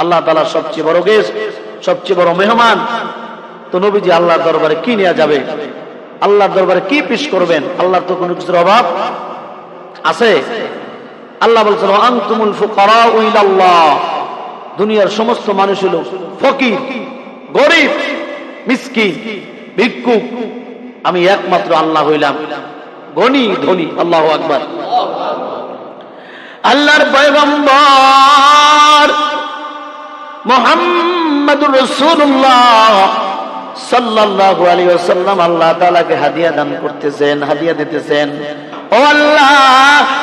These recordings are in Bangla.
আল্লাহ তালা সবচেয়ে বড় গেস্ট সবচেয়ে বড় মেহমান। তো নবীজি আল্লাহর দরবারে কি নেওয়া যাবে? আল্লাহর দরবারে কি পেশ করবেন? আল্লাহর তো কোনো কিছুর অভাব আছে। আল্লাহ বলছেন দুনিয়ার সমস্ত মানুষ হলো ফকির, গরিব, মিসকিন, ভিক্ষুক। আমি একমাত্র আল্লাহ হইলাম। গনি, ধনী, আল্লাহ আকবার। আল্লাহর পয়গম্বর মোহাম্মদুর রাসূলুল্লাহ সাল্লাল্লাহু আলাইহি ওয়াসাল্লাম আল্লাহ তাআলাকে হাদিয়া দান করতেছেন, হাদিয়া দিতেছেন। ও আল্লাহ,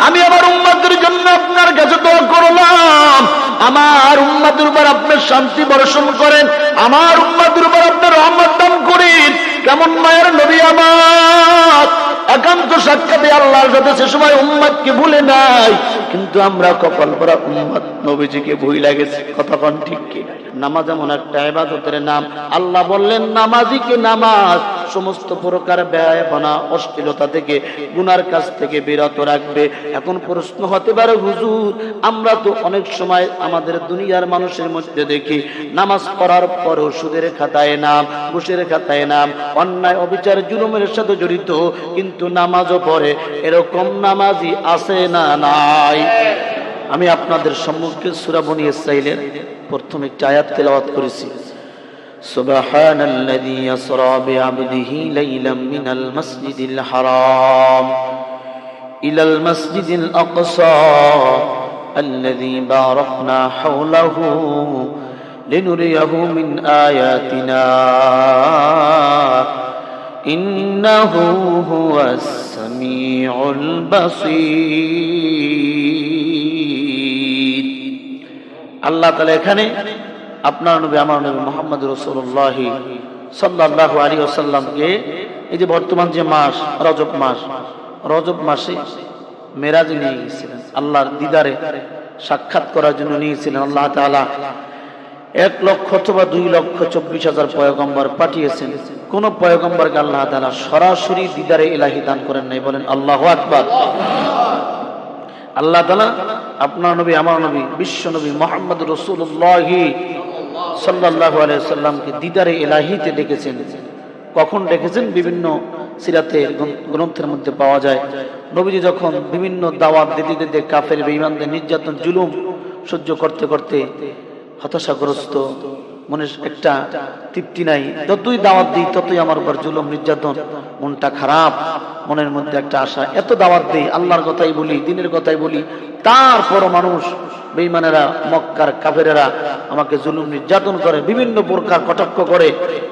আমি আমার উম্মতের জন্য আপনার কাছে দোয়া করলাম। আমার উম্মতের উপর আপনার শান্তি বর্ষণ করেন, আমার উম্মতের উপর আপনার রহমত দান করেন। কেমন মায়ের নবী আমার? একান্ত সাক্ষাতে আল্লাহর সাথে সে সময় উম্মতকে ভুলে নাই। কিন্তু আমরা কপাল পরা উম্মত। নবীজিকে ভুই লাগেছে কতক্ষণ ঠিক কি নামাজ এমন একটা এবাদতের নাম। আল্লাহ বললেন নামাজিকে নামাজ? সমস্ত প্রকার ব্যয়পনা অশ্লীলতা থেকে, গুনার কাছ থেকে বিরত রাখবে। এখন প্রশ্ন হতে পারে, হুজুর, আমরা তো অনেক সময় আমাদের দুনিয়ার মানুষের মধ্যে দেখি, নামাজ পড়ার পরও সুদের খাতায় নাম, ঘুষের খাতায় নাম, অন্যায়, অবিচার, জুলুমের সাথে জড়িত, কিন্তু নামাজও পড়ে, এরকম নামাজই আছে না নাই? আমি আপনাদের সম্মুখে সুরাবনী ইসরাইলের প্রথম একটি আয়াত তেলাওয়াত করেছি। سبحان الذي يسرى بعبده ليلا من المسجد الحرام إلى المسجد الأقصى الذي باركنا حوله لنريه من آياتنا إنه هو السميع البصير আল্লাহ তালা এখানে আপনার নবী, আমার নবী মোহাম্মদ রসুল্লাহ সাল্লাহ আলী আসাল্লামকে এই যে বর্তমান যে মাস, রজব মাস, রজব মাসে মেরাজ নিয়ে গিয়েছিলেন আল্লাহর দিদারে সাক্ষাৎ করার জন্য নিয়েছিলেন, আল্লাহ তালা এক লক্ষ অথবা দুই লক্ষ চব্বিশ হাজার পয়গম্বর পাঠিয়েছেন। কোন পয়গম্বরকে আল্লাহ তালা সরাসরি দিদারে এলাহি দান করেন নাই, বলেন আল্লাহ আকবার। আল্লাহ তালা আপনার নবী, আমার নবী, বিশ্ব নবী মোহাম্মদ রসুল্লাহ সাল্লাহ সাল্লামকে দিদারে এলাহিতে ডেকেছেন। কখন ডেকেছেন? বিভিন্ন সিরাতে গ্রন্থের মধ্যে পাওয়া যায়। নবীজি যখন বিভিন্ন দাওয়াত দিতে দিতে কাফের বেঈমানদের নির্যাতন, জুলুম সহ্য করতে করতে হতাশাগ্রস্ত মনে একটা তৃপ্তি নাই। যতই দাওয়াত দিই, ততই আমার উপর জুলুম, নির্যাতন, মনটা খারাপ, মনের মধ্যে একটা আশা। এত দাওয়াত দিই, আল্লাহর কথাই বলি, দিনের কথাই বলি। তারপর মানুষ বেইমানেরা মক্কার কাফেরেরা আমাকে জুলুম, নির্যাতন করে, বিভিন্ন প্রকার কটাক্ষ করে।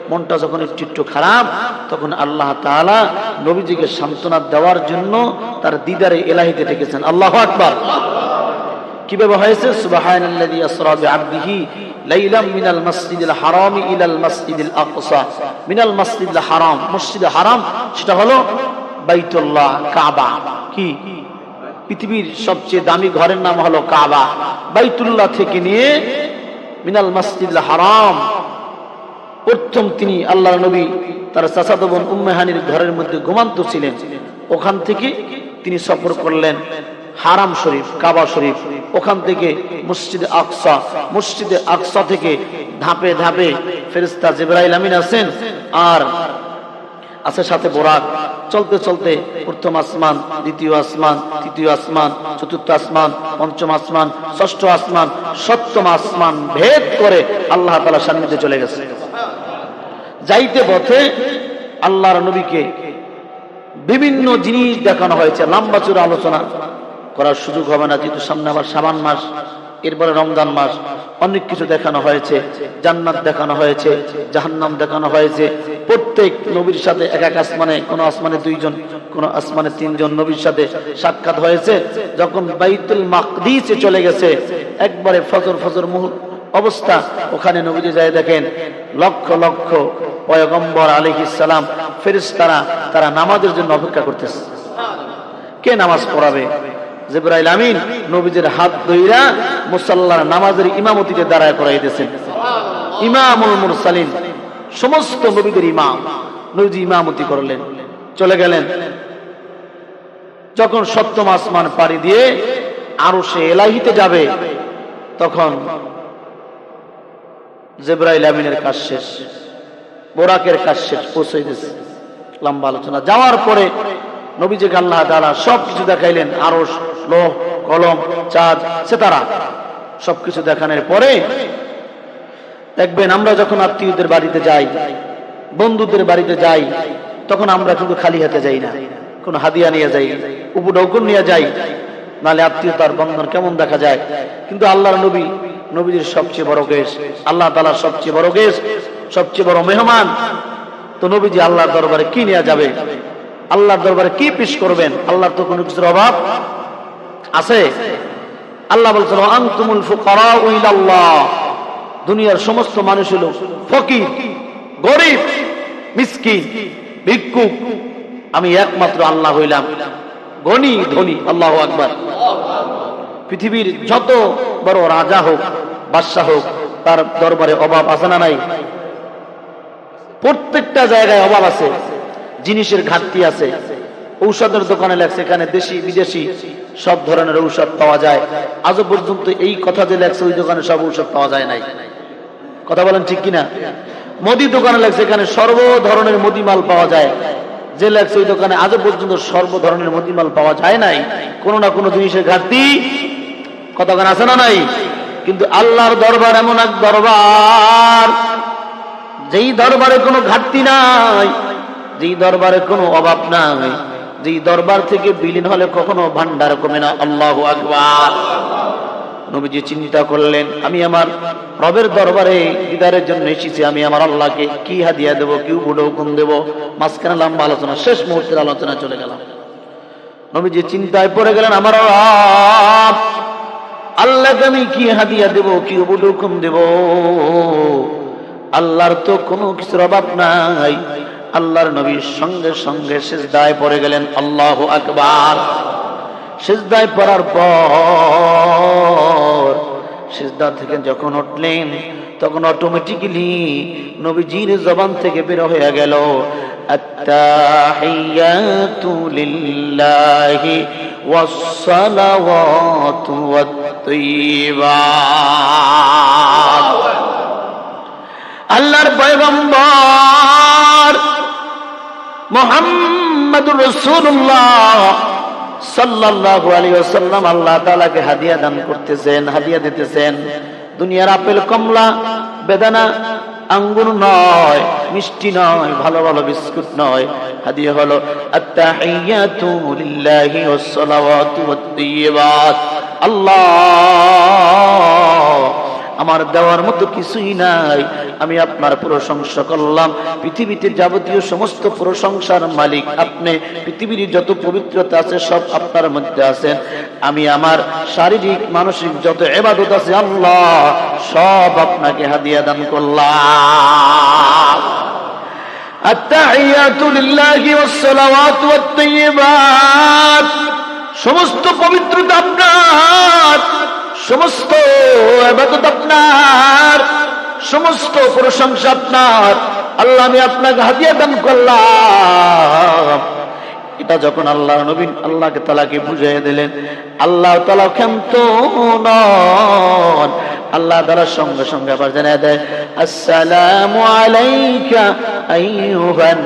মনটা যখন একটু একটু খারাপ, তখন আল্লাহ তাআলা নবীজিকে সান্ত্বনা দেওয়ার জন্য তার দিদারে এলাহিতে ডেকেছেন। আল্লাহ আকবার। কীভাবে হয়েছে? আসরা বিআবদিহি লাইলাম মিনাল মাসজিদিল হারাম ইলাল মাসজিদিল আকসা। মিনাল মাসজিদিল হারাম মসজিদে হারাম, সেটা হলো বাইতুল্লাহ, কাবা। কি? পৃথিবীর সবচেয়ে দামি ঘরের নাম হলো কাবা। বাইতুল্লাহ থেকে নিয়ে মিনাল মাসজিদিল হারাম প্রথম তিনি আল্লাহ নবী, তার চাচাত বোন উম্মেহানির ঘরের মধ্যে ঘুমান্ত ছিলেন। ওখান থেকে তিনি সফর করলেন। হারাম শরীফ, কাবা শরীফ, ওখান থেকে মসজিদে আকসা মসজিদে আকসা থেকে ধাপে ধাপে ফেরিস্তা জিব্রাইল আমিন আছেন আর আছে সাথে বোরাক চলতে চলতে প্রথম আসমান, দ্বিতীয় আসমান, তৃতীয় আসমান, চতুর্থ আসমান, পঞ্চম আসমান, ষষ্ঠ আসমান, সপ্তম আসমান ভেদ করে আল্লাহ তালা সান্নিধ্যে চলে গেছে। যাইতে পথে আল্লাহর নবীকে বিভিন্ন জিনিস দেখানো হয়েছে, লম্বা চূড়া আলোচনা। করার সুযোগ হবে না, যেহেতু সামনে আবার সাবান মাস, এরপরে রমজান মাস, অনেক কিছু দেখানো হয়েছে, জান্নাত দেখানো হয়েছে, জাহান্নাম দেখানো হয়েছে। প্রত্যেক নবীর সাথে এক এক আসমানে, কোন আসমানে দুইজন, কোন আসমানে তিনজন নবীর সাথে সাক্ষাৎ হয়েছে। যখন বাইতুল মাকদিসে চলে গেছে, একবারে ফজর ফজর মুহূর্ত অবস্থা, ওখানে নবীজি যায় দেখেন, লক্ষ লক্ষ পয়গম্বর আলহিস সালাম ফেরিস্তারা তারা নামাজের জন্য অপেক্ষা করতেছে। কে নামাজ পড়াবে? জিব্রাইল আমিন নবীজের হাত ধইরা মুসাল্লার নামাজের দাঁড়ায় করাইতেছেন। ইমামুল মুরসালিন, সমস্ত নবীদের ইমাম নবীজি ইমামতি করলেন। চলে গেলেন। যখন সপ্তম আসমান পাড়ি দিয়ে আরও সে এলাহিতে যাবে, তখন জেব্রাইল আমিনের কাজ শেষ, বোরাকের কাজ শেষ পৌঁছে দিয়েছে লম্বা আলোচনা। যাওয়ার পরে নবীজিকে আল্লাহ তাআলা সব কিছু দেখাইলেন আরস লোহ, কলম, চাঁদ, সেতারা সবকিছু দেখানোর পরে দেখবেন আমরা যখন আত্মীয়দের বাড়িতে যাই, বন্ধুদের বাড়িতে যাই, তখন আমরা কিন্তু খালি হাতে যাই না, কোনো হাদিয়া নিয়ে যাই উপডৌকন নিয়ে যাই, নালে আত্মীয়তার বন্ধন কেমন দেখা যায়? কিন্তু আল্লাহর নবী নবীদের সবচেয়ে বড় গেস আল্লাহ তালার সবচেয়ে বড় গেস সবচেয়ে বড় মেহমান, তো নবীজি আল্লাহর দরবারে কি নেওয়া যাবে? আল্লাহর দরবারে কি পেশ করবেন? আল্লাহর তো কোনো কিছুর অভাব আছে। আল্লাহ বলছেন আনতুমুল ফুকারা ইলাল্লাহ। দুনিয়ার সমস্ত মানুষ হলো ফকির, গরিব, মিসকিন, ভিক্ষুক। আমি একমাত্র আল্লাহ হইলাম। গনি, ধনী, আল্লাহ আকবার। পৃথিবীর যত বড় রাজা হোক, বাদশাহ হোক, তার দরবারে অভাব আছে না নাই? প্রত্যেকটা জায়গায় অভাব আছে। জিনিসের ঘাটতি আছে। ঔষধের দোকানে লেখছে, এখানে দেশি, বিদেশি সব ধরনের ঔষধ পাওয়া যায়। আজও পর্যন্ত এই কথা যে লেখছে, ওই দোকানে সব ঔষধ পাওয়া যায় নাই। কথা বলেন ঠিক কিনা? মোদি দোকানে লেখছে, এখানে সর্ব ধরনের মাল পাওয়া যায়। যে লেখছে, ওই দোকানে আজও পর্যন্ত সর্ব ধরনের মাল পাওয়া যায় নাই। কোনো না কোনো জিনিসের ঘাটতি কতক্ষণ আছে না নাই? কিন্তু আল্লাহর দরবার এমন এক দরবার, যেই দরবারে কোনো ঘাটতি নাই। যেই দরবারে কোনো অভাব নাই, যেই দরবার থেকে বিলীন হলে কখনো ভান্ডার কমে না। আল্লাহ আকবার। নবীজি চিন্তা করলেন, আমি আমার রবের দরবারে দিদারের জন্য এসেছি, আমি আমার আল্লাহকে কি হাদিয়া দেবো, কি বুড়ো কোন দেবো? মাঝখানে লম্বা আলোচনা, শেষ মুহূর্তের আলোচনা চলে গেলাম। নবীজি চিন্তায় পড়ে গেলেন, আমার আল্লাহকে আমি কি হাদিয়া দেব, কি বুড়ো কোন দেব? আল্লাহর তো কোনো কিছুর অভাব নাই। আল্লাহর নবীর সঙ্গে সঙ্গে সেজদায় পড়ে গেলেন। আল্লাহ আকবার। সেজদায় পড়ার পর সেজদা থেকে যখন উঠলেন, তখন অটোমেটিক্যালি নবীজির জবান থেকে বের হয়ে গেল আল্লাহর পয়গম্বর মোহাম্মদুর রাসূলুল্লাহ সাল্লাল্লাহু আলাইহি ওয়াসাল্লাম আল্লাহ তাআলাকে হাদিয়া দান করতেছেন, হাদিয়া দিতেছেন। দুনিয়ার আপেল, কমলা, বেদানা, আঙ্গুর নয়, মিষ্টি নয়, ভালো ভালো বিস্কুট নয়। হাদিয়া হলো, আত্তাহিয়াতু লিল্লাহি ওয়াস সালাওয়াতু ওয়াত-তাইয়্যিবাত। আল্লাহ আমার দেওয়ার মতো কিছুই নাই আমি আপনার প্রশংসা করলাম পৃথিবীতে যাবতীয় সমস্ত প্রশংসার মালিক আপনি পৃথিবীর যত পবিত্রতা আছে সব আপনার মধ্যে আছেন আমি আমার শারীরিক মানসিক যত এবাদত আছে আল্লাহ সব আপনাকে হাদিয়া দান করলাম التحيات لله والصلوات والطيبات সমস্ত পবিত্রতা আপনার সমস্ত আপনার, সমস্ত প্রশংসা আপনার। আল্লাহ, আমি আপনাকে হাদিয়া দান করলাম। এটা যখন আল্লাহ নবীন আল্লাহকে তালাকে বুঝাই দিলেন আল্লাহ তালা ক্ষান্ত আল্লাহ তালার সঙ্গে সঙ্গে আবার জানিয়ে দেয়, আসসালামু আলাইকা আইয়ুহান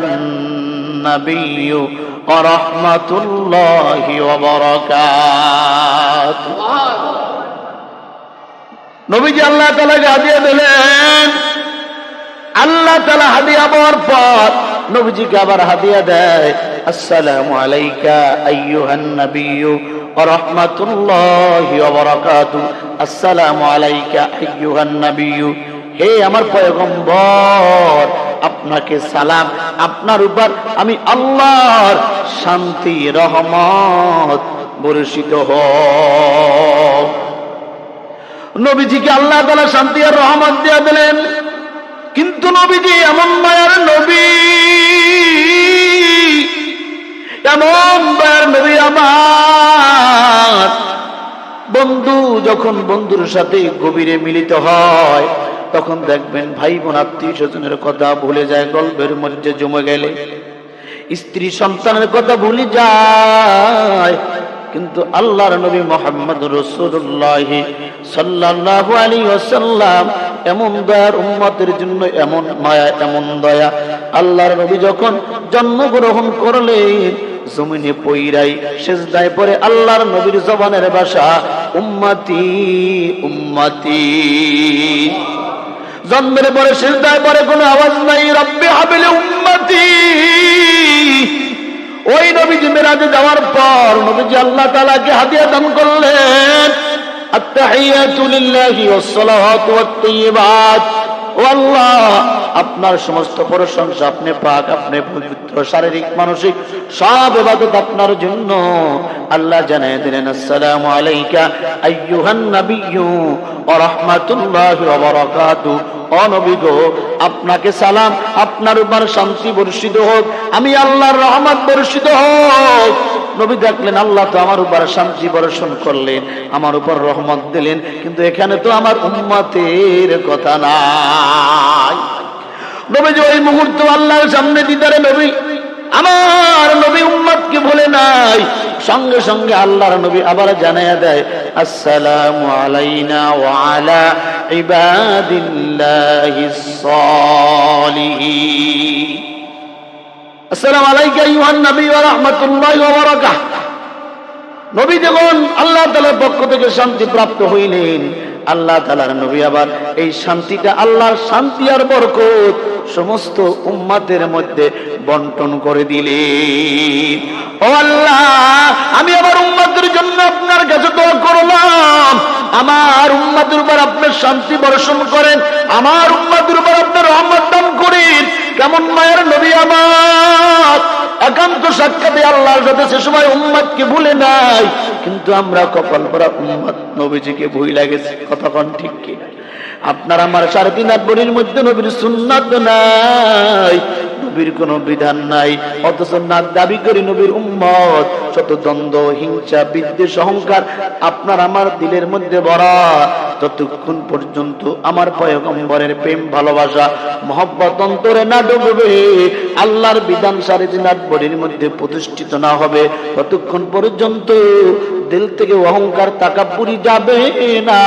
নাবিয়্যু ওয়া নবীজি আল্লাহ তালাকে হাদিয়া দিলেন, আল্লাহ তালা হাদিয়া পাওয়ার পর নবীজিকে আবার হাদিয়া দেয়, আসসালামু আলাইকা আইয়ুহান নাবিয়্যু ওয়া রাহমাতুল্লাহি ওয়া বারাকাতু আসসালামু আলাইকা আইয়ুহান নাবিয়্যু। হে আমার পয়গম্বর, আপনাকে সালাম, আপনার উপর আমি আল্লাহর শান্তি, রহমত বর্ষিত হোক। নবীজিকে আল্লাহ তালা শান্তি আর রহমত দিয়ে দিলেন। কিন্তু নবীজি এমন মায়ার নবী, এমন মায়ার নবী আমার। বন্ধু যখন বন্ধুর সাথে গভীরে মিলিত হয়, তখন দেখবেন ভাই বোন আত্মীয় স্বজনের কথা ভুলে যায়, গল্পের মধ্যে জমে গেলে। স্ত্রী সন্তানের কথা ভুলে যায় কিন্তু আল্লাহর নবী মোহাম্মদ রসুল্লাহ সাল্লাল্লাহু আলাইহি ওয়াসাল্লাম এমন দয়ার উম্মতের জন্য এমন মায়া, এমন দয়া। আল্লাহর নবী যখন জন্মগ্রহণ করলেন, জমিনে পইরাই সেজদায় পরে আল্লাহর নবীর জবানের ভাষা, উম্মতি উম্মতি। জন্মের পরে সেজদায় পরে কোনো আওয়াজ নাই, রব্বে হাবিলে উম্মতি। ওই নবীজি মেরাজে যাওয়ার পর নবীজি আল্লাহ তালাকে হাতিয়া দান করলেন আত্মাহিয়া লিল্লাহি ওয়াস সালাওয়াতু ওয়াত তাইয়্যিবাত ও আল্লাহ আপনার সমস্ত প্রশংসা, আপনি পাক, আপনি পবিত্র, শারীরিক, মানসিক, সব ইবাদত আপনার জন্য। আল্লাহ জানায় দিলেন, আসসালামু আলাইকা আইয়ুহান নাবিয়্যু ওয়া রাহমাতুল্লাহি ওয়া বারাকাতু। ও নবী গো, আপনাকে সালাম, আপনার উপর শান্তি বর্ষিত হোক, আমি আল্লাহর রহমত বর্ষিত হোক। নবী দেখলেন, আল্লাহ তো আমার উপর শান্তি বর্ষণ করলেন, আমার উপর রহমত দিলেন, কিন্তু এখানে তো আমার উম্মতের কথা নাই। নবী যে ওই মুহূর্ত আল্লাহর সামনে দিদারে নবী। আমার নবী উম্মতকে বলে নাই। সঙ্গে সঙ্গে আল্লাহর নবী আবার জানাইয়া দেয়, আসসালামু আলাইনা ওয়া আলা ইবাদিল্লাহিস সালিহিন আসসালামু আলাইকা আইয়ুহান নবী ওয়া রাহমাতুল্লাহি ওয়া বারাকাতুহু নবী যখন আল্লাহ তাআলার পক্ষ থেকে শান্তি প্রাপ্ত হইলেন। আল্লাহ তাআলার নবী আবার এই শান্তিটা আল্লাহর শান্তি আর বরকত সমস্ত উম্মাতের মধ্যে বন্টন করে দিলে ও আল্লাহ, আমি আমার উম্মাতের জন্য আপনার কাছে দোয়া করলাম। আমার উম্মাতের উপর আপনার শান্তি বর্ষণ করেন, আমার উম্মাতের উপর আপনার রহমত দান করেন। কেমন মায়ের নবী আমার একান্ত সাক্ষাতে আল্লাহর সাথে সে সময় উম্মতকে ভুলে নাই। কিন্তু আমরা কপাল পরা উম্মাদ, নবীজিকে ভুই লাগেছে কতক্ষণ ঠিক কি আপনার আমার সাড়ে তিন আট বড়ির মধ্যে নবীর সুন্নাত নাই। নবীর কোন বিধান নাই। অথচ না দাবি করি নবীর উম্মত শত দ্বন্দ্ব, হিংসা, বিদ্বেষ, অহংকার আপনার আমার দিলের মধ্যে ভরা। ততক্ষণ পর্যন্ত আমার পয়গম্বরের প্রেম, ভালোবাসা, মহব্বত অন্তরে না ডুববে। আল্লাহর বিধান আট বড়ির মধ্যে প্রতিষ্ঠিত না হবে। ততক্ষণ পর্যন্ত দিল থেকে অহংকার তাকাব্বুরি যাবে না।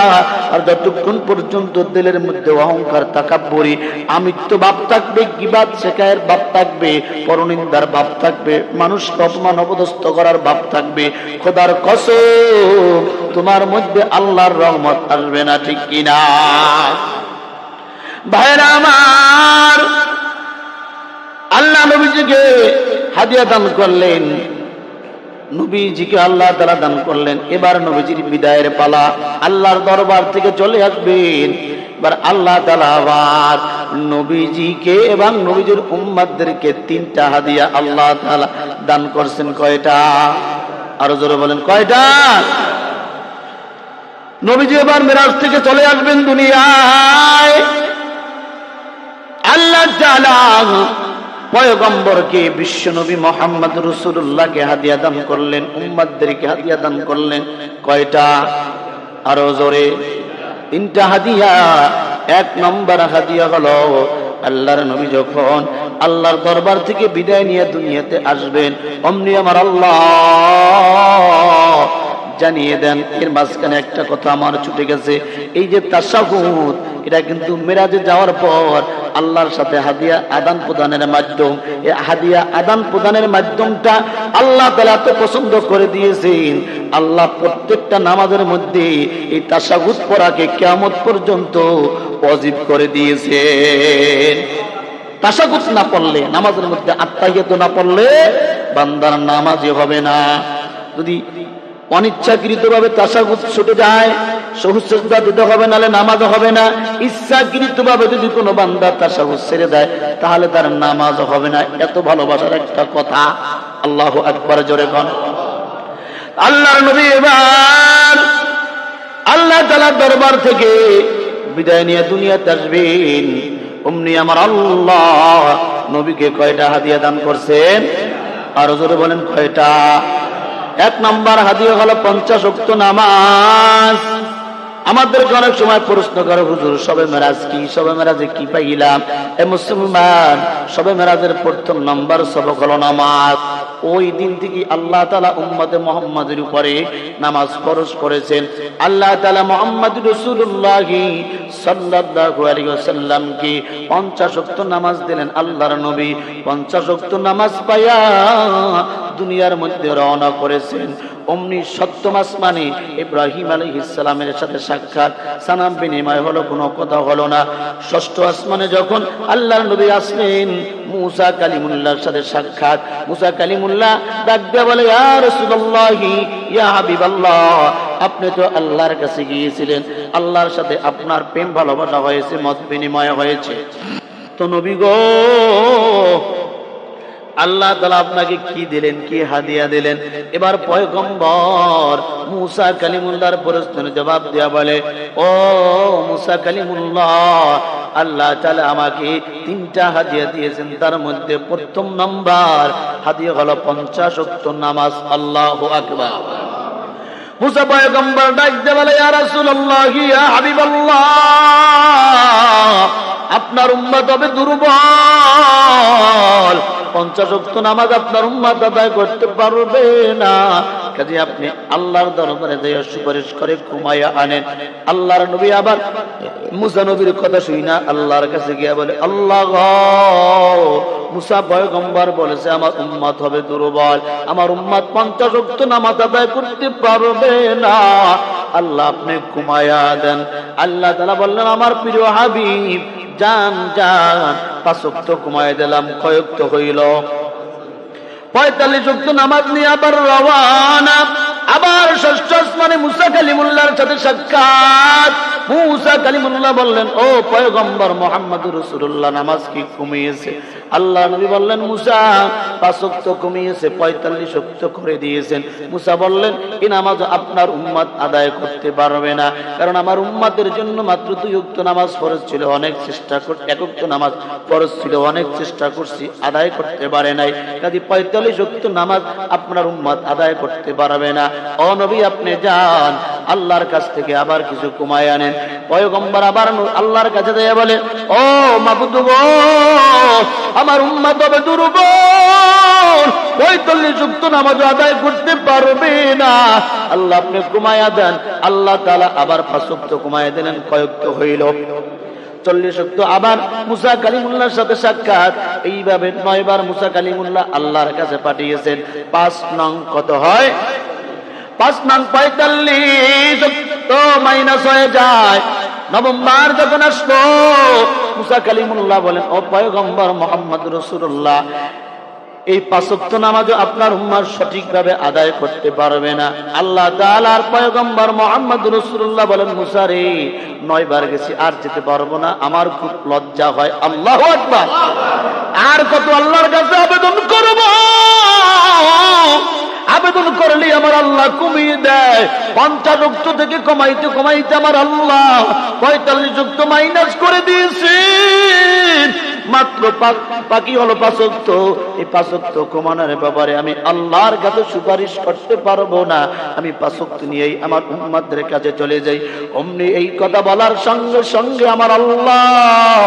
আর যতক্ষণ পর্যন্ত দিলের মধ্যে অহংকার তাকাব্বুরি, আমিত্ব ভাব থাকবে কিবাদ শেখায়ের ভাব থাকবে, পরনিন্দার ভাব থাকবে মানুষকে অপমান অপদস্থ করার ভাব থাকবে। খোদার কসম, তোমার মধ্যে আল্লাহর রহমত আসবে না, ঠিক কিনা ভাইরা আমার, আল্লাহ নবীজিকে হাদিয়া দান করলেন। নবীজিকে আল্লাহ তারা দান করলেন। এবার নবীজির বিদায়ের পালা আল্লাহর দরবার থেকে চলে আসবেন। এবার আল্লাহ তালা আবার নবীজিকে এবং নবীজির উম্মাদদেরকে তিনটা হাদিয়া আল্লাহ তালা দান করছেন কয়টা? আরও জোরে বলেন, কয়টা? নবীজি এবার মেরাজ থেকে চলে আসবেন দুনিয়ায়। আল্লাহ তাআলা পয়গম্বরকে বিশ্ব নবী মোহাম্মদ রসুল্লাহকে হাদিয়া দান করলেন, উম্মাদদেরকে হাদিয়া দান করলেন। কয়টা? আরও জোরে। তিনটা হাদিয়া এক নম্বর হাদিয়া হলো, আল্লাহর নবী যখন আল্লাহর দরবার থেকে বিদায় নিয়ে দুনিয়াতে আসবেন, অমনি আমার আল্লাহ জানিয়ে দেন। এর মাঝখানে একটা কথা আমার ছুটে গেছে। এই যে তাসাহুদ, এটা কিন্তু মেরাজে যাওয়ার পর আল্লাহর সাথে হাদিয়া আদান প্রদানের মাধ্যম। এই হাদিয়া আদান প্রদানের মাধ্যমটা আল্লাহ তালা এত পছন্দ করে দিয়েছেন। আল্লাহ প্রত্যেকটা নামাজের মধ্যে এই তাসাহুদ পড়াকে কেমত পর্যন্ত অজীব করে দিয়েছেন। তাসাগুত না পড়লে, নামাজের মধ্যে আত্মাহিয়ত না পড়লে বান্দার নামাজই হবে না। যদি অনিচ্ছাকৃত ভাবে তাসাগুত ছুটে যায় সহুসা দিতে হবে, নালে নামাজ হবে না। ইচ্ছাকৃত ভাবে যদি কোনো বান্দা তাসাগুত ছেড়ে দেয়, তাহলে তার নামাজ হবে না। এত ভালোবাসার একটা কথা। আল্লাহ একবার জোরে কন। আল্লাহর নবী এবার আল্লাহ তালার দরবার থেকে বিদায় নিয়ে দুনিয়াতে আসবেন। অমনি আমার আল্লাহ নবীকে কয়টা হাদিয়া দান করছেন? আরও জোরে বলেন, কয়টা? এক নাম্বার হাদিয়া হলো পঞ্চাশ অক্ত নামাজ। আমাদেরকে অনেক সময় প্রশ্ন করে, হুজুর, সবে মেরাজ কি? সবে মেরাজে কি পাইলাম? এ মুসলমান, সবে মেরাজের প্রথম নাম্বার সবক হলো নামাজ। ওই দিন থেকে আল্লাহ তালা উম্মদে মোহাম্মদের উপরে নামাজ ফরজ করেছেন। আল্লাহ তালা মোহাম্মদ রসুল্লাহি সাল্লাল্লাহু আলাইহি ওয়াসাল্লামকে পঞ্চাশ ওয়াক্ত নামাজ দিলেন আল্লাহর নবী। পঞ্চাশ ওয়াক্ত নামাজ পাইয়া দুনিয়ার মধ্যে রওনা করেছেন। অমনি সপ্তম আসমানে ইব্রাহিম আলাইহিস সালামের সাথে সাক্ষাৎ। সানাম বিনিময় হলো, কোনো কথা হলো না। ষষ্ঠ আসমানে যখন আল্লাহর নবী আসলেন, মুসা কালিমুল্লাহর সাথে সাক্ষাৎ। মুসা কালিমুল্লাহ ডাক বলে, ইয়া রাসূলুল্লাহি, ইয়া আপনি তো আল্লাহর কাছে গিয়েছিলেন। আল্লাহর সাথে আপনার প্রেম, ভালোবাসা হয়েছে, মত বিনিময় হয়েছে। তো নবী গো আল্লাহ তালা আপনাকে কি দিলেন, কি হাদিয়া দিলেন? এবার পয়গম্বর মুসা কালিমুল্লাহর প্রশ্নের জবাব দেওয়া বলে, ও মুসা কালিমুল্লাহ, আল্লাহ তালা আমাকে তিনটা হাদিয়া দিয়েছেন। তার মধ্যে প্রথম নাম্বার হাদিয়া হলো পঞ্চাশ নামাজ। আল্লাহ আকবার। মুসা পয়গম্বর ডাকতে বলে, ইয়া রাসূলুল্লাহ, ইয়া হাবিবাল্লাহ, আপনার উম্মত হবে দুর্বল। পঞ্চাশ অক্ত নামাজ আপনার উম্মাদ আদায় করতে পারবে না। কাজে আপনি আল্লাহর দরবারে যাইয়া সুপারিশ করে ঘুমাইয়া আনেন। আল্লাহর নবী আবার মুসা নবীর কথা শুই না, আল্লাহর কাছে গিয়া বলে, আল্লাহ মুসা পয়গম্বর বলেছে, আমার উম্মাদ হবে দুর্বল। আমার উম্মাদ পঞ্চাশ অক্ত নামাজ আদায় করতে পারবে না। আল্লাহ আপনি ঘুমাইয়া দেন। আল্লাহ তালা বললেন, আমার প্রিয় হাবিব, যান যান। পাঁচক্ত ঘুমাই দিলাম কয়ক্ত হইল। পঁয়তাল্লিশ নামাজ নিয়ে আবার রওয়ানা। আবার ষষ্ঠ আসমানে মুসা কালিমুল্লার সাথে সাক্ষাৎ। মুসা কালিমুল্লাহ বললেন, ও পয়গম্বর মোহাম্মদ রসুল্লাহ নামাজ কি কমিয়েছে আল্লাহ নবী বললেন, মুসা, পাঁচ অক্ত কমিয়েছে পঁয়তাল্লিশ অক্ত করে দিয়েছেন। মুসা বললেন, এই নামাজ আপনার উম্মাদ আদায় করতে পারবে না। কারণ আমার উম্মাদের জন্য মাত্র দুই উক্ত নামাজ ফরজ ছিল, অনেক চেষ্টা এক উক্ত নামাজ ফরজ ছিল, অনেক চেষ্টা করছি, আদায় করতে পারে নাই। কাজে পঁয়তাল্লিশ উক্ত নামাজ আপনার উম্মাদ আদায় করতে পারবে না। ও নবী, আপনি যান, আল্লাহর কাছ থেকে আবার কিছু কমায় আনেন। পয়গম্বর আবার আল্লাহর কাছে দিয়ে বলে, ও মাবুদ গো আমার উম্মাদ হবে দুর্বল। পঁয়তাল্লিশ যুক্ত নামাজ আদায় করতে পারবে না। আল্লাহ আপনি কুমায়া দেন। আল্লাহ তালা আবার ফাঁসুক্ত কুমায়া দিলেন কয়েক্ত হইল। চল্লিশ আবার মুসা কালিমুল্লাহর সাথে সাক্ষাৎ। এইভাবে নয়বার মুসা কালিমুল্লাহ আল্লাহর কাছে পাঠিয়েছেন। পাঁচ নং কত হয়? পাঁচ নং পঁয়তাল্লিশ মাইনাস হয়ে যায়। নবমবার যখন আসলো, মুসা কালিমুল্লাহ বলেন, ও পয়গম্বর মোহাম্মদ রসুল্লাহ এই পাঁচক্ত নামাজও আপনার উম্মার সঠিকভাবে আদায় করতে পারবে না। আল্লাহ তাআলার পয়গম্বর মোহাম্মদ রসুল্লাহ বলেন, মুসা রে, নয়বার গেছি, আর যেতে পারব না। আমার খুব লজ্জা হয়। আল্লাহ আর কত আল্লাহর কাছে আবেদন করব? আবেদন করলে আমার আল্লাহ কমিয়ে দেয়। পঞ্চাশ উক্ত থেকে কমাইতে কমাইতে আমার আল্লাহ পঁয়তাল্লিশ উক্ত মাইনাস করে দিয়েছে মাত্র বাকি হলো পাঁচক্ত এই পাঁচক্ত কমানোর ব্যাপারে আমি আল্লাহর কাছে সুপারিশ করতে পারব না। আমি পাঁচক্ত নিয়েই আমার উম্মাদের কাছে চলে যাই। অমনি এই কথা বলার সঙ্গে সঙ্গে আমার আল্লাহ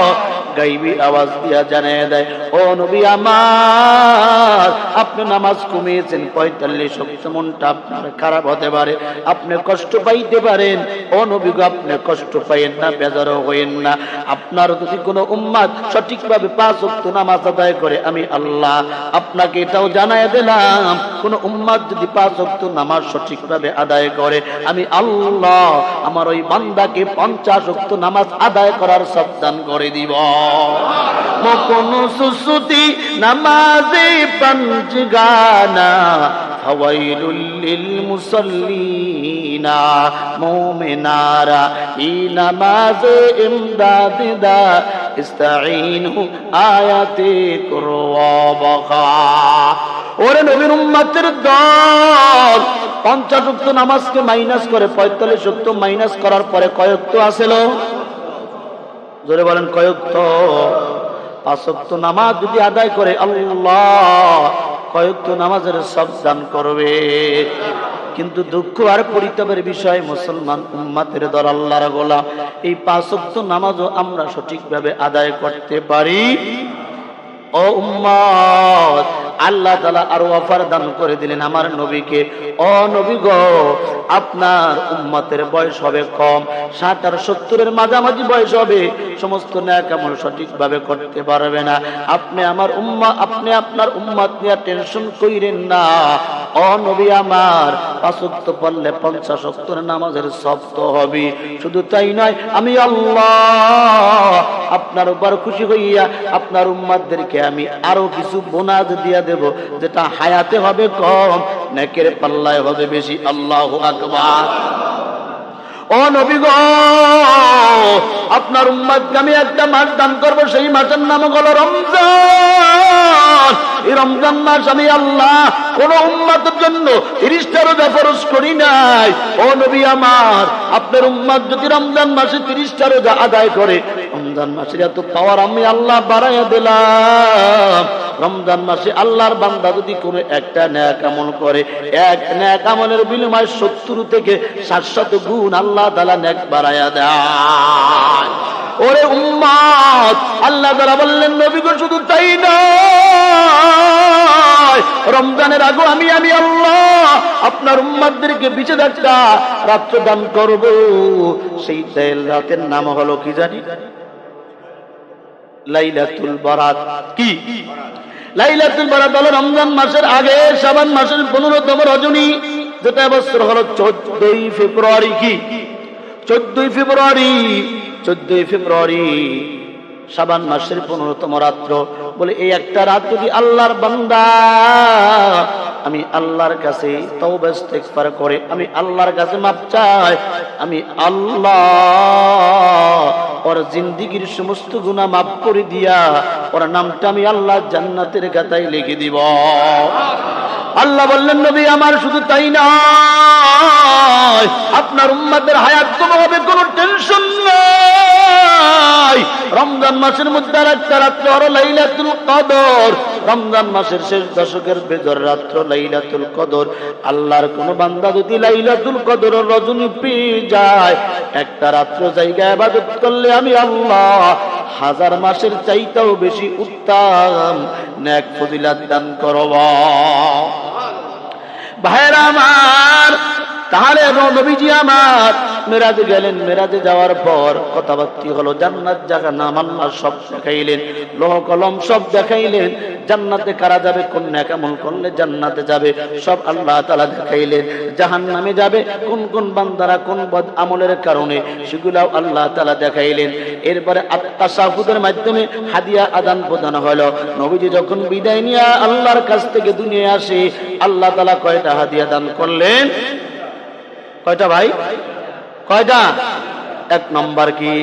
গাইবি আওয়াজ দিয়া জানিয়ে দেয়, ও নবী আমার, আপনি নামাজ কমিয়েছেন, পঁয়তাল্লিশ অক্ত মনটা আপনার খারাপ হতে পারে, আপনি কষ্ট পাইতে পারেন, ও নবী আপনি কষ্ট পাইয়েন না, বেজারও হইেন না, আপনার যদি কোনো উম্মাদ সঠিকভাবে পাঁচ অক্ত নামাজ আদায় করে, আমি আল্লাহ আপনাকে এটাও জানাই দিলাম, কোন উম্মাদ যদি পাঁচ অক্ত নামাজ সঠিকভাবে আদায় করে, আমি আল্লাহ আমার ওই বান্দাকে পঞ্চাশ অক্ত নামাজ আদায় করার সাবধান করে দিব। মকন সুসুতি নামাজে পঞ্চ গানা ফাওয়াইলুল লিল মুসাল্লিনা, মুমিনারা, ই নামাজে ইমদাদ দা ইস্তাঈনু আয়াতে কুরওয়াবখা ওরে নবীর উম্মতের দল, পঞ্চাশ উক্ত নামাজকে মাইনাস করে পঁয়তাল্লিশ উক্ত মাইনাস করার পরে কয়েকটো আসেল? জোরে বলেন কয়েকটো পাঁচক্ত নামাজ যদি আদায় করে, আল্লাহ কয়েকটো নামাজের সব দান করবে। কিন্তু দুঃখ আর পরিতাপের বিষয়, মুসলমান উম্মাতের দল, আল্লাহর গোলাম। এই পাঁচক্ত নামাজও আমরা সঠিকভাবে আদায় করতে পারি। ও উম্মত আল্লাহ তালা আরও অফার দান করে দিলেন আমার নবীকে। ও নবী গো, আপনার উম্মতের বয়স হবে কম, ষাট আর সত্তরের মাঝামাঝি বয়স হবে। সমস্ত ন্যাক আমল সঠিকভাবে করতে পারবে না। আপনি আমার উম্মা, আপনি আপনার উম্মাত নিয়ে টেনশন কইরেন না। ও নবী আমার পাঁচক্ত পড়লে পঞ্চাশ সত্তর নামাজের শব্দ হবে শুধু তাই নয়, আমি আল্লাহ আপনার উপর খুশি হইয়া আপনার উম্মাদেরকে আমি আরও কিছু বোনাজ দিয়া দেব। যেটা হায়াতে হবে কম, নেকের পাল্লায় হবে বেশি। আল্লাহ আকবার। ও নবী গো, আপনার উম্মাদকে আমি একটা মাস দান করব, সেই মাসের নাম হলো রমজান। এই রমজান মাস আমি আল্লাহ কোন উম্মাদের জন্য তিরিশটা রোজা করি নাই। ও নবী আমার, আপনার উম্মাদ যদি রমজান মাসে তিরিশটা রোজা আদায় করে, রমজান মাসের এত পাওয়ার আমি আল্লাহ বাড়াইয়া দিলাম। রমজান মাসে আল্লাহর বান্দা যদি কোনো একটা ন্যাক আমল করে, এক ন্যাক আমলের বিনিময় সত্তর থেকে সাতশত গুণ আল্লাহ তালা ন্যাক বাড়াইয়া দেয়। ওরে উম্মাদ, আল্লাহ তালা বললেন নবীগ শুধু তাই না রমজানের আমি আমি আল্লাহ। আপনার উম্মাদদেরকে বিচে রাত্র দান করব। সেই রাতের নাম হলো কি জানি? লাইলাতুল বারাত। কি? লাইলাতুল বারাত হলো রমজান মাসের আগে, শাবান মাসের পনেরোতম রজনী, যেটা বছর হলো চোদ্দই ফেব্রুয়ারি। কি? চোদ্দই ফেব্রুয়ারি চোদ্দই ফেব্রুয়ারি, শাবান মাসের পনেরোতম রাত্র। বলে, এই একটা রাত যদি আল্লাহর বান্দা, আমি আল্লাহর কাছে তওবা ইস্তেগফার করে, আমি আল্লাহর কাছে মাপ চাই, আমি আল্লাহ ওর জিন্দিগির সমস্ত গুনাহ মাফ করে দিয়া, ওর নামটা আমি আল্লাহ জান্নাতের খাতায় লিখে দিব। আল্লাহ বললেন, নবী, আমার শুধু তাই নয়, আপনার উম্মাদের হায়াত কোনো হবে কোনো টেনশন নাই রমজান মাসের মধ্যে আর একটা রাত্রে হলো লাইলাতুল কদর। রমজান মাসের শেষ দশকের বেজর রাত্র লাইলাতুল কদর। আল্লাহর কোন বান্দা যদি লাইলাতুল কদর রজনী পেয়ে যায়, একটা রাত্র জায়গায় ইবাদত করলে আমি আল্লাহ হাজার মাসের চাইতেও বেশি উত্তম ন্যাক ফজিলাত দান করব। ভাইরা আমার তাহলে নবীজি আমার, মেরাজে গেলেন, মেরাজে যাওয়ার পর কথাবার্তি হলো, জান্নাত জায়গা নাম আল্লাহ সব দেখাইলেন, লোহ কলম সব দেখাইলেন, জান্নাতে কারা যাবে কোন কেমন করলে জান্নাতে যাবে, সব আল্লাহ তালা দেখাইলেন জাহান নামে যাবে, কোন কোন বান্দারা কোন বদ আমলের কারণে, সেগুলাও আল্লাহ তালা দেখাইলেন। এরপরে আত্মাসাহুদের মাধ্যমে হাদিয়া আদান প্রদান হলো, নবীজি যখন বিদায় নিয়ে আল্লাহর কাছ থেকে দুনিয়া আসে, আল্লাহ তালা কয়টা হাদিয়া দান করলেন? কয়টা ভাই? কয়টা? এক নম্বর কি?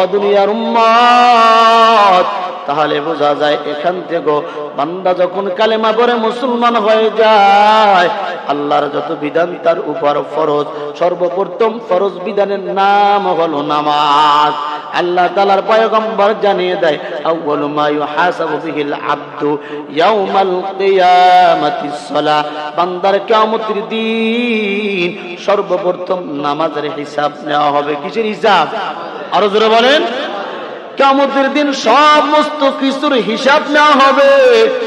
অদুনিয়ার উম্মত। তাহলে বোঝা যায় এখান থেকে বান্দা যখন কালেমা পরে মুসলমান হয়ে যায়, আল্লাহর যত বিধান তার উপর ফরজ। সর্বপ্রথম ফরজ বিধানের নাম হলো নামাজ। আল্লাহ তালার পয়গম্বর জানিয়ে দেয়, আউয়ালু মা ইউহাসাবু বিহিল আবদু ইয়াউমাল কিয়ামাতিস বান্দার কিয়ামতের দিন সর্বপ্রথম নামাজের হিসাব নেওয়া হবে। কিসের হিসাব? আরও জোরে বলেন। কেমতের দিন সমস্ত কিছুর হিসাব নেওয়া হবে।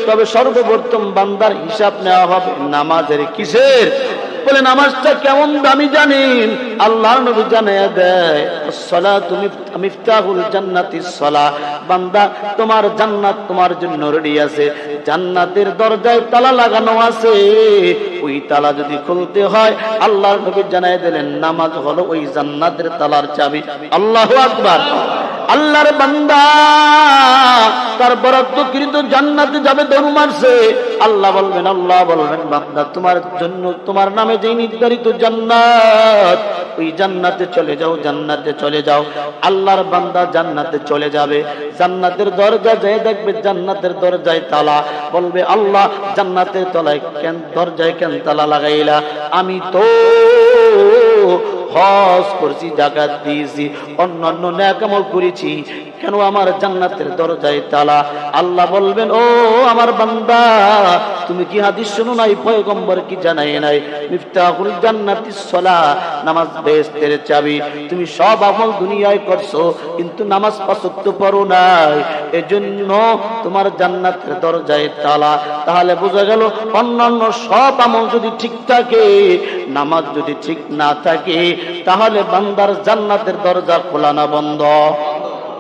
তবে সর্বপ্রথম বান্দার হিসাব নেওয়া হবে নামাজের কিসের? বলে নামাজটা কেমন দামি জানেন? আল্লাহ নবী জানিয়ে দেয় সলা তুমি মিফতাহুল জান্নাতি সলা। বান্দা, তোমার জান্নাত তোমার জন্য রেডি আছে। জান্নাতের দরজায় তালা লাগানো আছে। ওই তালা যদি খুলতে হয় আল্লাহ নবী জানাই দিলেন, নামাজ হলো ওই জান্নাতের তালার চাবি। আল্লাহ আকবার। আল্লাহর বান্দা তার বরাদ্দকৃত জান্নাতে যাবে দৌড় মারছে। আল্লাহ বলবেন আল্লাহ বলবেন, বান্দা, তোমার জন্য, তোমার নামে যে নির্ধারিত জান্নাত, ওই জান্নাতে চলে যাও, জান্নাতে চলে যাও। আল্লাহর বান্দা জান্নাতে চলে যাবে। জান্নাতের দরজা যেয়ে দেখবে, জান্নাতের দরজায় তালা। বলবে, আল্লাহ, জান্নাতের তলায় কেন, দরজায় কেন তালা লাগাইলা? আমি তো হজ করছি, জাকাত দিয়েছি, অন্যান্য ন্যাকামল করেছি। কেন আমার জান্নাতের দরজায় তালা? আল্লাহ বলবেন, ও আমার বান্দা, তুমি কি হাদিস শুনো নাই? পয়গম্বর কি জানাই নাই? মিফতাহুল জান্নাতিস সলা, নামাজ বেহেশতের চাবি। তুমি সব আমল দুনিয়ায় করছ, কিন্তু নামাজ পাঁচক্ত পড়ো নাই। এজন্য তোমার জান্নাতের দরজায় তালা। তাহলে বোঝা গেল, অন্যান্য সব আমল যদি ঠিক থাকে, নামাজ যদি ঠিক না থাকে, তাহলে বান্দার জান্নাতের দরজা খোলা না বন্ধ।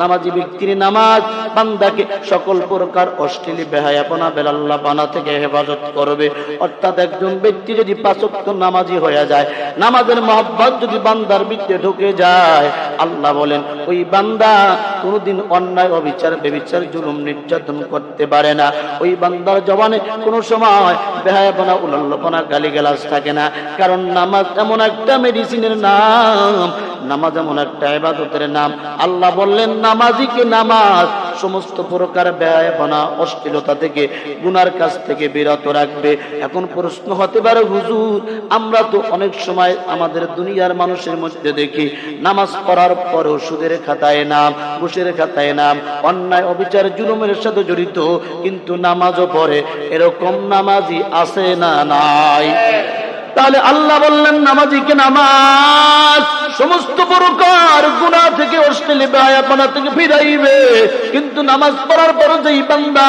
নামাজি ব্যক্তির নামাজ, বান্দাকে সকল প্রকার অশ্লীল বেহায়াপনা বেলাল্লাপানা থেকে হেফাজত করবে। অর্থাৎ একজন ব্যক্তি যদি পাঁচক্ত নামাজি হয়ে যায়, নামাজের মহব্বত যদি বান্দার ভিতরে ঢুকে যায়, আল্লাহ বলেন, ওই বান্দা কোনোদিন অন্যায়, অবিচার বেবিচার জুলুম, নির্যাতন করতে পারে না। ওই বান্দার জবানে কোনো সময় বেহায়াপনা উলল্লপনা গালিগালাজ থাকে না। কারণ নামাজ এমন একটা মেডিসিনের নাম, নামাজ এমন একটা ইবাদতের নাম। আল্লাহ বললেন নামাজিকে নামাজ? সমস্ত প্রকার ব্যয়পনা অশ্লীলতা থেকে, গুনার কাছ থেকে বিরত রাখবে। এখন প্রশ্ন হতে পারে, হুজুর, আমরা তো অনেক সময় আমাদের দুনিয়ার মানুষের মধ্যে দেখি, নামাজ পড়ার পরেও সুদের খাতায় নাম, ঘুষের খাতায় নাম, অন্যায়, অবিচার, জুলুমের সাথে জড়িত, কিন্তু নামাজও পড়ে। এরকম নামাজি আছে না নাই? তাহলে আল্লাহ বললেন নামাজিকে নামাজ? সমস্ত প্রকার গুণা থেকে অশ্লীল ব্যয়াপনা থেকে ফিরাইবে। কিন্তু নামাজ পড়ার পর যেই বান্দা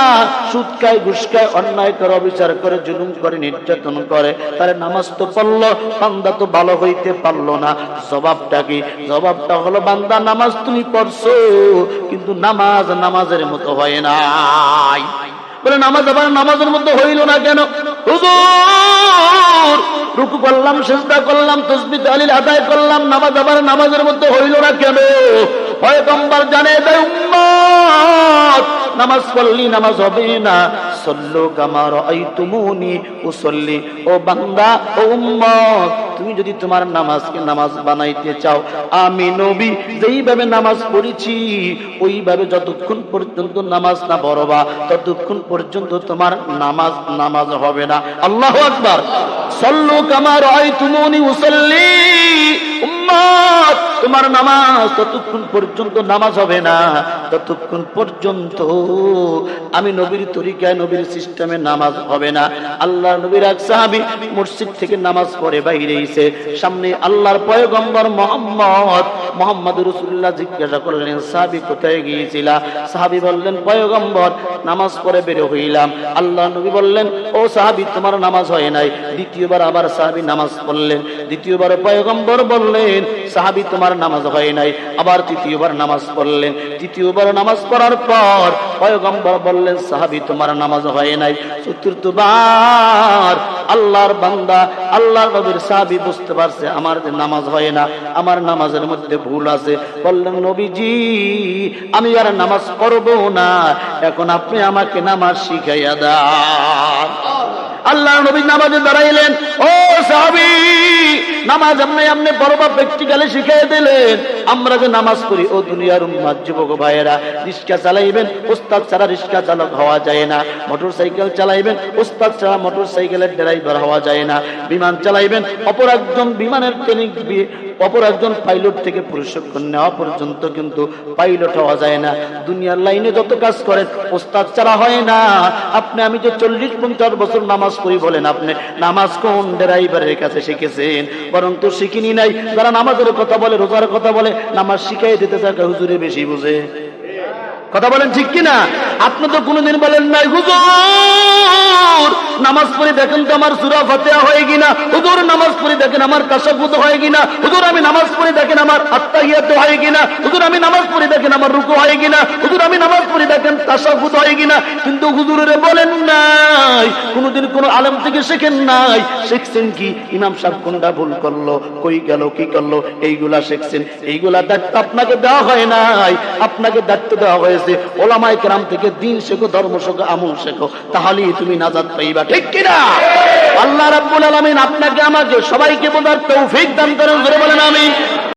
ঘুষ খায় অন্যায় করে, অবিচার করে, জুলুম করে, নির্যাতন করে তাহলে নামাজ তো পড়ল, বান্দা তো ভালো হইতে পারল না। জবাবটা কি? জবাবটা হলো, বান্দা, নামাজ তুমি পড়ছো, কিন্তু নামাজ নামাজের মতো হয় নাই। বলে, নামাজ আবার নামাজের মধ্যে হইল না কেন? রুকু করলাম চেষ্টা করলাম তসবি তালিল আদায় করলাম, নামাজ আবার নামাজের মধ্যে হইল না কেন? পয়গম্বর জানে নামাজ পড়লি, নামাজ হবে না। তুমি যদি তোমার নামাজকে নামাজ বানাইতে চাও, আমি নবী, যেইভাবে নামাজ পড়েছি, ওইভাবে যতক্ষণ পর্যন্ত নামাজ না পড়বা, ততক্ষণ পর্যন্ত তোমার নামাজ নামাজ হবে না। আল্লাহ আকবার। সল্লু কামার আইতুমুনি উসল্লি। উম্মত, তোমার নামাজ ততক্ষণ পর্যন্ত নামাজ হবে না। ততক্ষণ পর্যন্ত আমি নবীর তরিকায়, নবীর সিস্টেমে নামাজ হবে না। আল্লাহ নবীর এক সাহাবি মসজিদ থেকে নামাজ পড়ে বাইরে এসে সামনে আল্লাহর পয়গম্বর মোহাম্মদ মোহাম্মদ রসুল্লাহ জিজ্ঞাসা করলেন সাহাবি কোথায় গিয়েছিলা? সাহাবি বললেন, পয়গম্বর, নামাজ পড়ে বের হইলাম। আল্লাহ নবী বললেন, ও সাহাবি, তোমার নামাজ হয় নাই। দ্বিতীয়বার আবার সাহাবি নামাজ পড়লেন। দ্বিতীয়বার পয়গম্বর বললেন সাহাবি তোমার নামাজ হয় নাই, আবার তৃতীয়বার নামাজ পড়লেন। তৃতীয়বার নামাজ পড়ার পর পয়গম্বর বললেন, সাহাবি তোমার নামাজ হয় নাই। চতুর্থবার আল্লাহর বান্দা, আল্লাহর নবীর সাহাবি বুঝতে পারছে, আমার যে নামাজ হয় না, আমার নামাজের মধ্যে ভুল আছে। বললেন, নবীজি, আমি আর নামাজ পড়ব না, এখন আপনি আমাকে নামাজ শিখাইয়া দেন আল্লাহ নবী নামাজে দাঁড়াইলেন, ও সাহাবি নামাজ এমনি এমনি পড়বা প্র্যাকটিক্যালি শিখিয়ে দিলেন। আমরা যে নামাজ পড়ি, ও দুনিয়ার উম্মাদ, যুবক ভাইয়েরা, রিক্সা চালাইবেন, ওস্তাদ ছাড়া রিক্সা চালক হওয়া যায় না। মোটর সাইকেল চালাইবেন, ওস্তাদ ছাড়া মোটর সাইকেলের ড্রাইভার হওয়া যায় না। বিমান চালাইবেন, অপর একজন বিমানের ট্রেনিং অপর একজন পাইলট থেকে প্রশিক্ষণ নেওয়া পর্যন্ত কিন্তু পাইলট হওয়া যায় না। দুনিয়ার লাইনে যত কাজ করেন, ওস্তাদ ছাড়া হয় না। আপনি, আমি যে চল্লিশ পঞ্চাশ বছর নামাজ পড়ি বলেন আপনি, নামাজ কোন ড্রাইভারের কাছে শিখেছেন? বরং তো শিখিনি নাই। যারা নামাজের কথা বলে, রোজার কথা বলে, নামাজ শিখাই দিতে থাকে, হুজুরে বেশি বুঝে। কথা বলেন ঠিক কিনা? আপনি তো কোনোদিন বলেন নাই, হুজুর, নামাজ পড়ে দেখেন তো আমার সুরা ফাতেহা হয় কিনা? হুজুর, নামাজ পড়ে দেখেন আমার কাশাফুত হয় কিনা? হুজুর, আমি নামাজ পড়ে দেখেন আমার আত্মাহিয়াত হয় কিনা? হুজুর, আমি নামাজ পড়ে দেখেন আমার রুকু হয় কিনা? হুজুর, আমি নামাজ পড়ে দেখেন তাসাহুদ হয় কিনা? কিন্তু হুজুরের বলেন নাই, কোনোদিন কোন আলেম থেকে শেখেন নাই। শিখছেন কি? ইমাম সাহেব কোনটা ভুল করল? কই গেল, কি করল? এইগুলা শিখছেন। এইগুলা দায়িত্ব আপনাকে দেওয়া হয় নাই। আপনাকে দায়িত্ব দেওয়া হয়েছে ওলামাই কেরাম থেকে দিন শেখো, ধর্ম শেখো, আমল শেখো। তাহলেই তুমি নাজাদ পাইবা, ঠিক কিনা? আল্লাহ রাব্বুল আলামিন আপনাকে আমাকে সবাইকে বোঝার তৌফিক দান করেন বলেন আমি